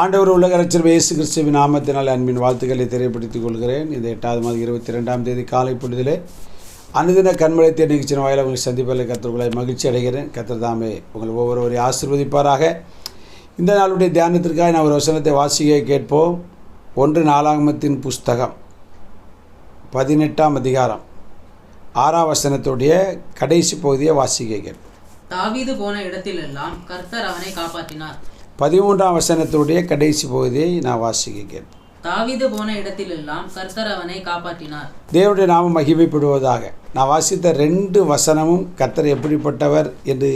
ஆண்டவர் உலக ரச்சர் இயேசு கிறிஸ்துவின் நாமத்தினால் அன்பின் வாழ்த்துக்களை தெரியப்படுத்திக் கொள்கிறேன். இந்த எட்டாவது மாதம் இருபத்தி ரெண்டாம் தேதி காலை பொழுதிலே அனுதின கண்மலை தேர் நிகழ்ச்சியின் வாயில் உங்களை சந்திப்பதில் கத்தர்களை மகிழ்ச்சி அடைகிறேன். கத்தர் தாமே உங்கள் ஒவ்வொருவரையும் ஆசீர்வதிப்பாராக. இந்த நாளுடைய தியானத்திற்காக நான் ஒரு வசனத்தை வாசிக்க கேட்போம். ஒன்று நாலாகமத்தின் புஸ்தகம் பதினெட்டாம் அதிகாரம் ஆறாம் வசனத்துடைய கடைசி பகுதியை வாசிக்க கேட்போம். தாவீது போன இடத்திலெல்லாம் கர்த்தர் அவனை காப்பாற்றினார். பதிமூன்றாம் வசனத்துடைய கடைசி பகுதியை நான் வாசிக்க கேட்போம் தாவீது போன இடத்திலெல்லாம் கர்த்தர் அவனை காப்பாற்றினார். தேவனுடைய நாமம் மகிமைப்படுவதாக. நான் வாசித்த ரெண்டு வசனமும் கர்த்தர் எப்படிப்பட்டவர் என்று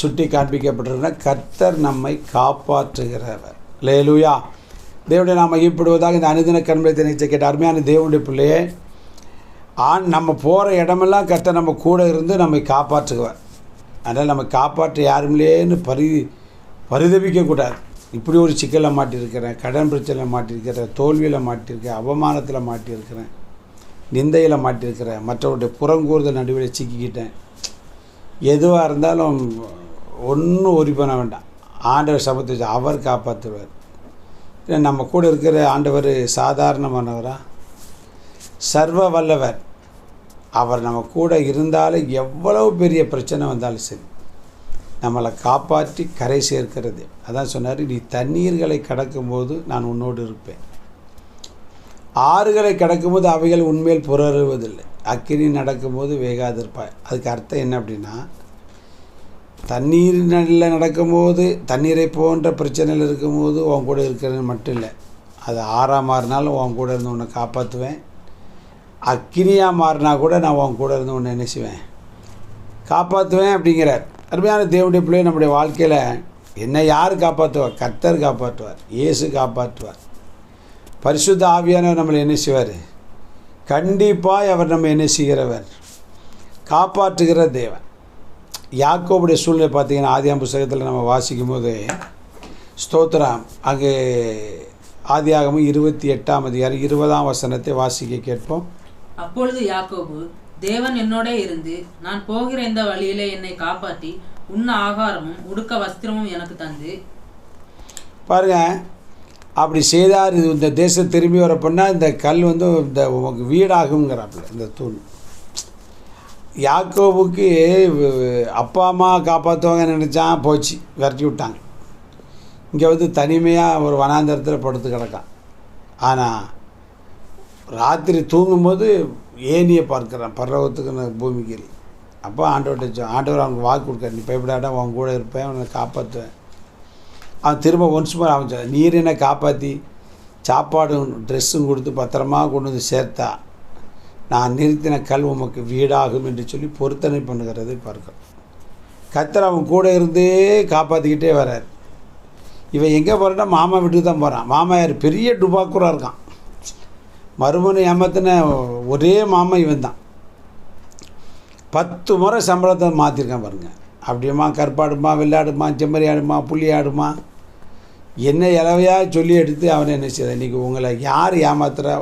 சுட்டி காண்பிக்கப்பட்டிருக்கிற கர்த்தர் நம்மை காப்பாற்றுகிறவர். லேலுயா தேவனுடைய நாம் மகிமைப்படுவதாக இந்த அனுதின கண்பலை நினைச்ச கேட்ட அருமையான தேவனுடைய பிள்ளையே ஆண் நம்ம போகிற இடமெல்லாம் கர்த்தர் நம்ம கூட இருந்து நம்மை காப்பாற்றுவார். அதனால் நம்ம காப்பாற்ற யாருமில்லேன்னு பரி பரிதபிக்கக்கூடாது இப்படி ஒரு சிக்கலில் மாட்டியிருக்கிறேன் கடன் பிரச்சனையில் மாட்டியிருக்கிறேன் தோல்வியில் மாட்டியிருக்கேன் அவமானத்தில் மாட்டியிருக்கிறேன் நிந்தையில் மாட்டியிருக்கிறேன் மற்றவருடைய புறங்கூறுதல் நடுவில் சிக்கிக்கிட்டேன். எதுவாக இருந்தாலும் ஒன்றும் ஒரி பண்ண வேண்டாம். ஆண்டவர் சபத்தை வச்சு அவர் காப்பாற்றுவார். நம்ம கூட இருக்கிற ஆண்டவர் சாதாரணமானவரா? சர்வ வல்லவர். அவர் நம்ம கூட இருந்தாலும் எவ்வளவு பெரிய பிரச்சனை வந்தாலும் சரி நம்மளை காப்பாற்றி கரை சேர்க்கிறது. அதான் சொன்னார் நீ தண்ணீர்களை கடக்கும்போது நான் உன்னோடு இருப்பேன். ஆறுகளை கடக்கும்போது அவைகள் உண்மையில் புரறுவதில்லை அக்கினி நடக்கும்போது வேகாதிருப்பாய். அதுக்கு அர்த்தம் என்ன அப்படின்னா தண்ணீர் நல்ல நடக்கும்போது தண்ணீரை போன்ற பிரச்சனையில் இருக்கும்போது உன் கூட இருக்கிறது மட்டும் இல்லை. அது ஆறாக மாறினாலும் உன் கூட இருந்து உன்னை காப்பாற்றுவேன். அக்கினியாக மாறினா கூட நான் உன் கூட இருந்து ஒன்று நினைச்சுவேன் காப்பாற்றுவேன் அப்படிங்கிறார். அருமையான தேவனுடைய பிள்ளை நம்முடைய வாழ்க்கையில் என்னை யார் காப்பாற்றுவார் கர்த்தர் காப்பாற்றுவார் இயேசு காப்பாற்றுவார் பரிசுத்த ஆவியானவர் நம்மளை என்ன செய்வார் கண்டிப்பாக அவர் நம்ம என்ன செய்கிறவர் காப்பாற்றுகிற தேவன். யாக்கோவுடைய சூழ்நிலை பார்த்தீங்கன்னா ஆதியாம் புஸ்தகத்தில் நம்ம வாசிக்கும் போது ஸ்தோத்திரம். அங்கே ஆதியாகமும் இருபத்தி எட்டாம் அதிகாரம் இருபதாம் வசனத்தை வாசிக்க கேட்போம். அப்பொழுது யாக்கோபு தேவன் என்னோட இருந்து நான் போகிற இந்த வழியிலே என்னை காப்பாற்றி உண்ண ஆகாரமும் உடுக்க வஸ்திரமும் எனக்கு தந்து. பாருங்க அப்படி செய்தார். இது இந்த தேசம் திரும்பி வரப்போனா இந்த கல் வந்து இந்த உமக்கு வீடாகுங்கிறாப்புல இந்த தூண். யாக்கோபுக்கு அப்பா அம்மா காப்பாற்றுவாங்க நினச்சான் போச்சு விரட்டி விட்டாங்க. இங்கே வந்து தனிமையாக ஒரு வனாந்தரத்தில் படுத்து கிடக்கான். ஆனால் ராத்திரி தூங்கும்போது ஏனியை பார்க்குறான் பர்வத்துக்கு பூமிக்கு அப்போ ஆண்டவர்கிட்ட ஆண்டவர் அவனுக்கு வாக்கு கொடுக்காரு நீ பயப்படாடா அவன் கூட இருப்பேன் அவனை காப்பாற்றுவேன். அவன் திரும்ப ஒன்ஸ் மாதிரி அவன் நீர் என்னை காப்பாற்றி சாப்பாடும் ட்ரெஸ்ஸும் கொடுத்து பத்திரமா கொண்டு வந்து சேர்த்தா நான் நிறுத்தின கல் உமக்கு வீடாகும் என்று சொல்லி பொருத்தனை பண்ணுகிறதை பார்க்கிறோம். கத்தர் அவன் கூட இருந்தே காப்பாற்றிக்கிட்டே வர்றார். இவன் எங்கே போகிறான்னா மாமா வீட்டுக்கு தான் போகிறான் மாமா யார்? பெரிய டுபாக்கூராக இருக்கான். மறுமனை ஏமாத்தின ஒரே மாமா இவன் தான் பத்து முறை சம்பளத்தை மாற்றிருக்கான் பாருங்கள் அப்படியுமா கற்பாடுமா வெள்ளாடுமா செம்மறி ஆடுமா புள்ளி ஆடுமா? என்ன இலவையாக சொல்லி எடுத்து அவனை என்ன செய்த இன்றைக்கி உங்களை யார் ஏமாத்துகிறா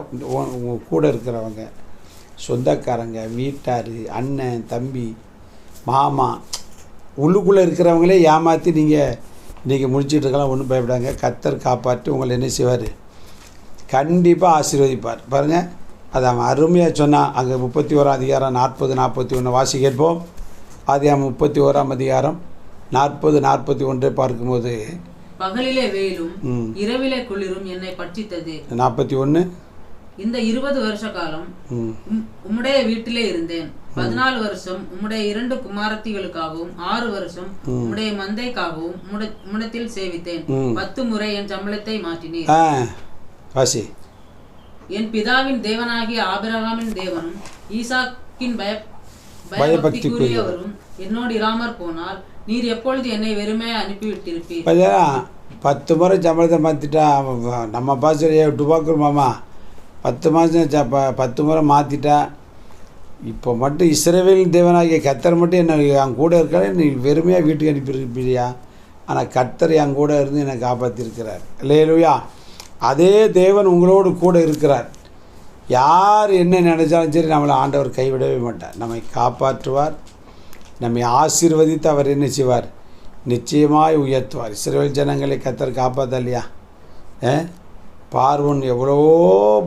உங்கள் கூட இருக்கிறவங்க சொந்தக்காரங்க வீட்டார் அண்ணன் தம்பி மாமா உள்ளுக்குள்ளே இருக்கிறவங்களே ஏமாற்றி நீங்கள் இன்றைக்கி முடிச்சிட்டு இருக்கலாம் ஒன்றும் பயப்படாங்க. கத்தர் காப்பாற்றி உங்களை என்ன செய்வார்? கண்டிப்பாக ஆசீர்வதிப்பார். பாருங்கள் அது அவன் அருமையாக சொன்னான் அங்கே முப்பத்தி ஓராம் அதிகாரம் நாற்பது நாற்பத்தி ஒன்று வாசி கேட்போம். அது முப்பத்தி ஓராம் அதிகாரம் நாற்பது நாற்பத்தி ஒன்றை பார்க்கும்போது பகலிலே வெயிலும். இரவிலே குளிரும் என்னை பட்சித்தது. நாற்பத்தி ஒன்று இந்த இருபது வருஷ காலம் உம்முடைய வீட்டிலே இருந்தேன். பதினாலு வருஷம் உம்முடைய இரண்டு குமாரத்திகளுக்காகவும் ஆறு வருஷம் உம்முடைய மந்தைக்காகவும் உம்மிடத்தில் சேவித்தேன். பத்து முறை என் சம்பளத்தை மாற்றினீர் ஆ. வாசி என் பிதாவின் தேவனாகிய ஆபிரகாமின் தேவனும் ஈசாக்கின் பய பயபக்திக்குரியவரும் என்னோடு இராமற் போனால் நீர் எப்பொழுது என்னை வெறுமே அனுப்பிவிட்டிருப்பீர்? பத்து முறை சம்பளத்தை மாற்றிட்டா நம்ம பாசையே டுபாக்கூர் மாமா. பத்து மாதம் ச ப பத்து முறை மாற்றிட்டா இப்போ மட்டும் இஸ்ரவேலின் தேவனாகிய கத்தர் மட்டும் என்ன என் கூட இருக்காரு நீ வெறுமையாக வீட்டுக்கு அனுப்பியிருப்பியா ஆனால் கத்தர் என் கூட இருந்து என்னை காப்பாற்றிருக்கிறார் இல்லையா அதே தேவன் உங்களோடு கூட இருக்கிறார். யார் என்ன நினைச்சாலும் சரி நம்மளை ஆண்டவர் கைவிடவே மாட்டார். நம்மை காப்பாற்றுவார். நம்மை ஆசீர்வதித்து அவர் என்ன செய்வார்? நிச்சயமாய் உயர்த்துவார். இஸ்ரேல் ஜனங்களை கத்தர் காப்பாத்தலையா ஏ? பார்வன் எவ்வளோ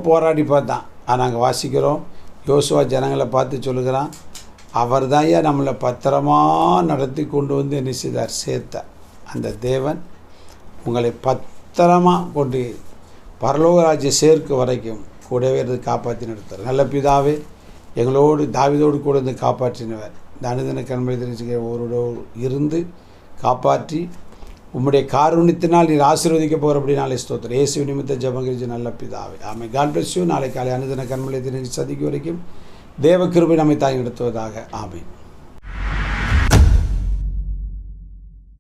போராடி பார்த்தான். ஆனால் நாங்கள் வாசிக்கிறோம். யோசுவா ஜனங்களை பார்த்து சொல்லுகிறான் அவர் தான் நம்மளை பத்திரமாக நடத்தி கொண்டு வந்து என்ன செய்தார்? சேர்த்தார். அந்த தேவன் உங்களை பத்திரமாக கொண்டு பரலோகராஜ்ய சேர்க்கு வரைக்கும் கூடவே இருந்து காப்பாற்றி நடத்தார் நல்ல பிதாவே எங்களோடு தாவிதோடு கூட இருந்து காப்பாற்றினவர். தனிதன கண்மணி கண்மை தெரிஞ்சுக்கிற ஒருவரோடு இருந்து காப்பாற்றி உம்முடைய காருண்யத்தினால் நீர் ஆசீர்வதிக்க போகிறபடி நாளை ஸ்தோத்திரம். இயேசு நிமித்த ஜபங்கிரிஜி நல்ல பிதாவே. ஆமை காட் பிளஸ் யூ நாளை காலை அனுதின கண்மலை தினக்கு சதிக்கு வரைக்கும் தேவ கிருபை நம்மை தாங்கி நடத்துவதாக. ஆமை